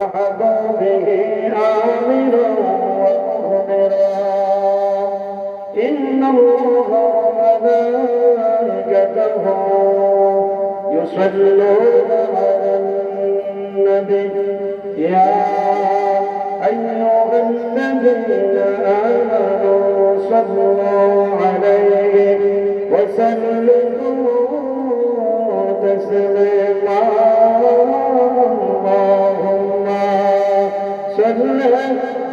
به آمرا ومهدرا إن الله وملائكته يصلون على النبي يا أيها الذين آمنوا صلوا عليه وسلموا صل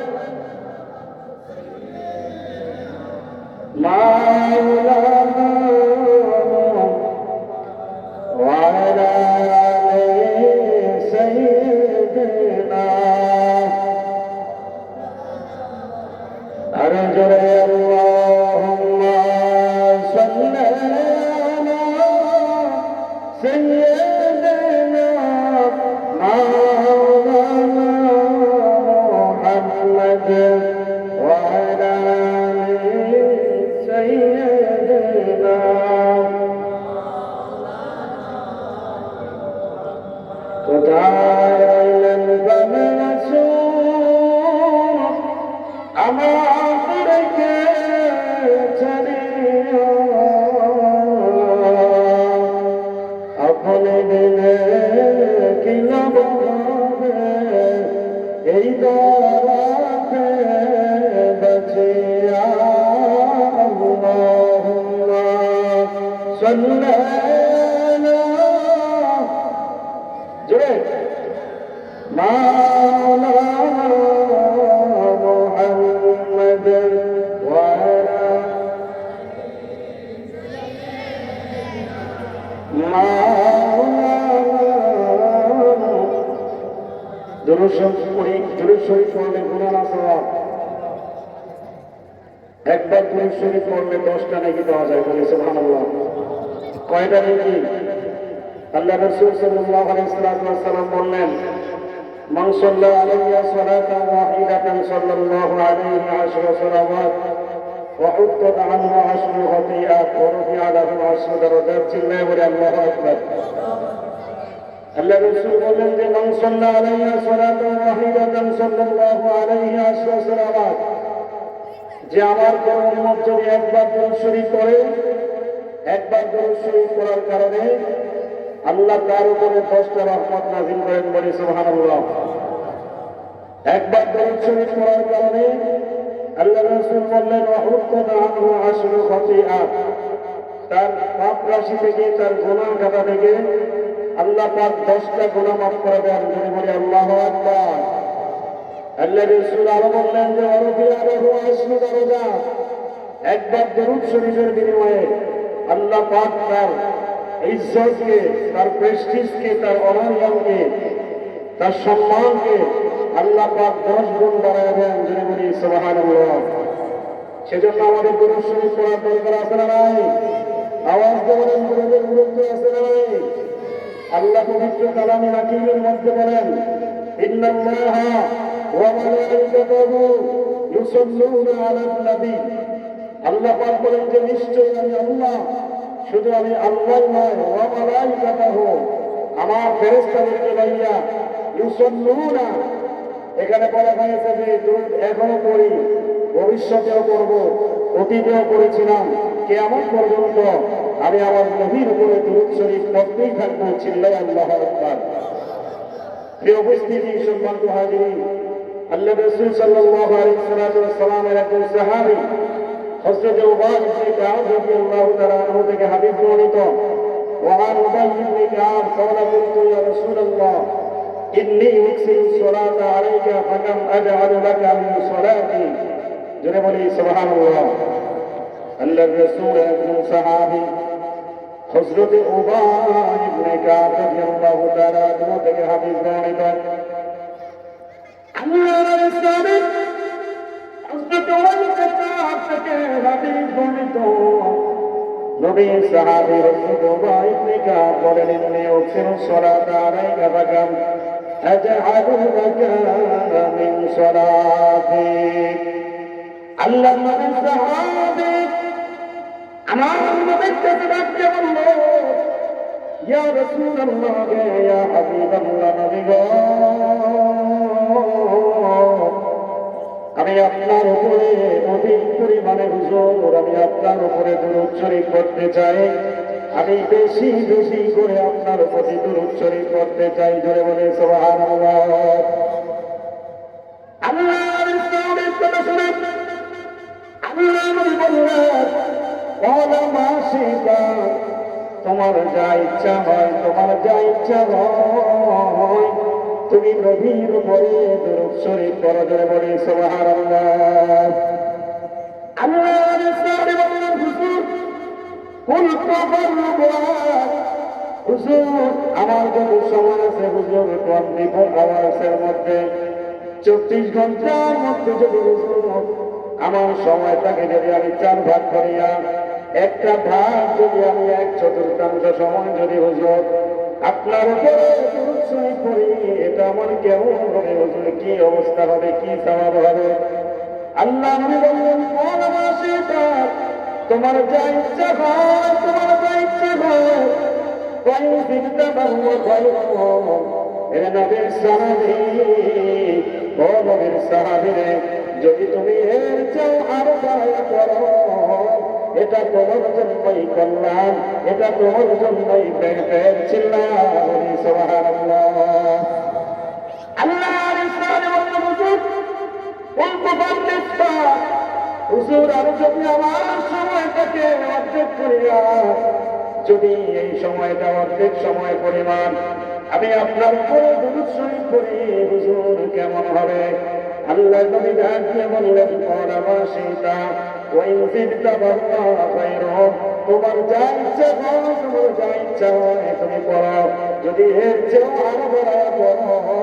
محمد وعلى سيدنا وتعالى البن مسوح একবার দুরূদ শরীফ পড়লে দশটা নাকি পাওয়া যায় বলে সুবহানাল্লাহ কয়টা নাকি আল্লাহ রসুল সাল্লাল্লাহু আলাইহি সাল্লাম বললেন من صلى علي صلاة واحدة صلى الله عليه عشر صلوات وحطت عنه عشر خطيئات ورفع له عشر درجات الله ولا الله أكبر আল্লাহ রসুল বললেন যে মান সাল্লা আলাইহি সালাতান ওয়াহিদাতান সাল্লাল্লাহু আলাইহি আশরা সালাওয়াত যে আমার কোন উম্মত যদি একবার দরুদ শরীফ পড়ে, একবার দরুদ শরীফ পড়ার কারণে আল্লাহ তার উপরে দশটা রহমত নাজিল করেন বলে সুবহানাল্লাহ। একবার দরুদ শরীফ পড়ার কারণে আল্লাহ রাসূল বললেন ওয়াহুত্তাত আনহু আশরু খতিআত তার পাপ রাশি থেকে, তার গুনাহ খাতা থেকে আল্লাহ পাক দশটা গুনাহ মাফ করে দেন। যদি বলি, আল্লাহু আকবার। আল্লাহ রাসূল আরও বললেন যে অরফিয়া আলাহু আশরু দরজা। একবার দরুদ শরীফের বিনিময়ে আল্লাহ পাক তার ইজ্জতকে, তার প্রেস্টিজকে তার অনন্যকে, তার সম্মানকে আল্লাহ পাক দশ গুণ বাড়ায় দেন। যদি বলি, সুবহানাল্লাহ। সেজন্য আমাদের গুরু শরীফ পড়ার দরকার আছে না নাই? আওয়াজ গুরুদের গুরুত্ব আছে না নাই? আল্লাহ পবিত্র কালামে হাকিমের মধ্যে বলেন, ইন্নাল্লাহ ওয়া মালাইকাতুহু ইউসাল্লুনা আল্লাহ পাক বলেন যে, নিশ্চয়ই আমি আল্লাহ। শুধু আমি আল্লাহ নয়, ওয়া মালাইকাতুহু, আমার ফেরেশতাদেরকে লইয়া ইউসাল্লুনা। এখানে বলা হয়েছে যে, দুধ এখনও পড়ি, ভবিষ্যতেও করব অতীতেও করেছিলাম কেমন পর্যন্ত আমি আমার নবীর উপরে দুরুদ শরীফ পড়তেই থাকবো চিল্লাই আল্লাহ আকবার প্রিয় উপস্থিতি সম্মানিত হাজিরি আল্লাহ রসুল সাল্লাল্লাহু আলাইহি সাল্লামের একজন সাহাবী হযরত উবাদ ইবনে কাব রাদিয়াল্লাহু তাআলা আনহু থেকে হাদিস বর্ণিত وعن أبي بن كعب قال قلت يا رسول الله إني أكثر الصلاة عليك فكم أجعل لك من صلاتي جنب لي سبحان الله আল্লাহর রসুল একজন সাহাবী আনহু থেকে হাদিস আল্লাহ ইয়া আমি আপনার উপরে অধিক পরিমাণে হুজুর, আমি আপনার উপরে শরীফ করতে চাই। আমি বেশি বেশি করে আপনার প্রতি শরীফ করতে চাই ধরে বলে সুবহানাল্লাহ। আল্লাহর আল্লাহ তোমার যা ইচ্ছা হয়, তোমার যা ইচ্ছা হয়। তুমি নবীর উপরে দরুদ শরীফ পড়া ধরে বলে তাফাররুবাত আমার যত সময় আছে হুজুর টোয়েন্টি ফোর আওয়ার্সের মধ্যে। চব্বিশ ঘণ্টার মধ্যে যদি আমার সময়টাকে যদি আমি চার ভাগ করিয়া একটা ভাগ যদি আমি এক চতুর্থাংশ সময় যদি হুজুর, আপনার উপরে শরীফ এটা আমার কেমন হবে হুজুর? কি অবস্থা হবে? কি স্বভাব হবে? আল্লাহ নবী বললেন তার তোমার যা ইচ্ছা হয়, তোমার যা ইচ্ছা হয়। এর নবীর সাহাবি ও নবীর সাহাবি যদি তুমি এর চাও আরও দয়া করো, এটা তোমার জন্যই কল্যাণ, এটা তোমার জন্যই পেট পেট চিল্লাহ বলল হুজুর, আর যদি আমার সময়টাকে অর্ধেক যদি এই সময়টা অর্ধেক সময় পরিমাণ আমি আপনার উপরে দুরুদ শরীফ করি হুজুর, কেমন হবে? আল্লাহ নবী ডাক বললেন সীতা ওই জিদ্দা বাবা খায়রুম তোমার যা ইচ্ছা হয় তোমার যা ইচ্ছা হয়, তুমি পড়ো যদি এর চেয়েও আরও বড় পড়ো,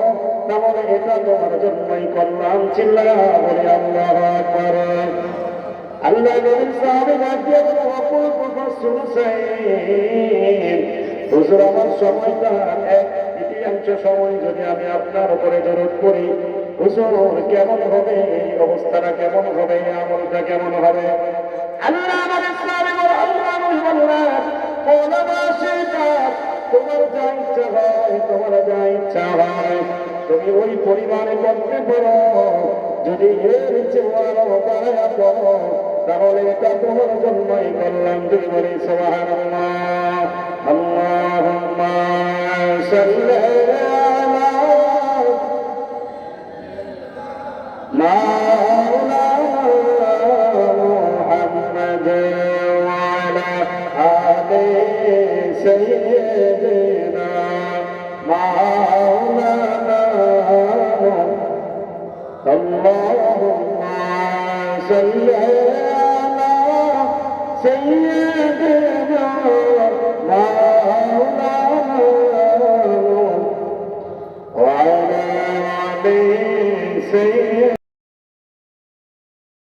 তাহলে এটা তোমার জন্যই কল্যাণ চিল্লা বলে, আল্লাহ আকবার। আল্লাহ নবীর সাহাবে ডাকিয়ে বলে অপর মুফাসসির হুসাইন হুজুর, আমার সময়টা এক তৃতীয়াংশ সময় যদি আমি আপনার উপরে জরুরত করি হুজুর কেমন হবে? এই অবস্থাটা কেমন হবে? এই আমলটা কেমন হবে? আল্লাহ আল্লাহ তুমি ওই পরিমাণে করতে পারো যদি এর তাহলে এটা তোমার জন্যই করলাম তুমি বলি আল্লাহুম্মা সাল্লি صل على سيدنا مولانا وعلى آل سيدنا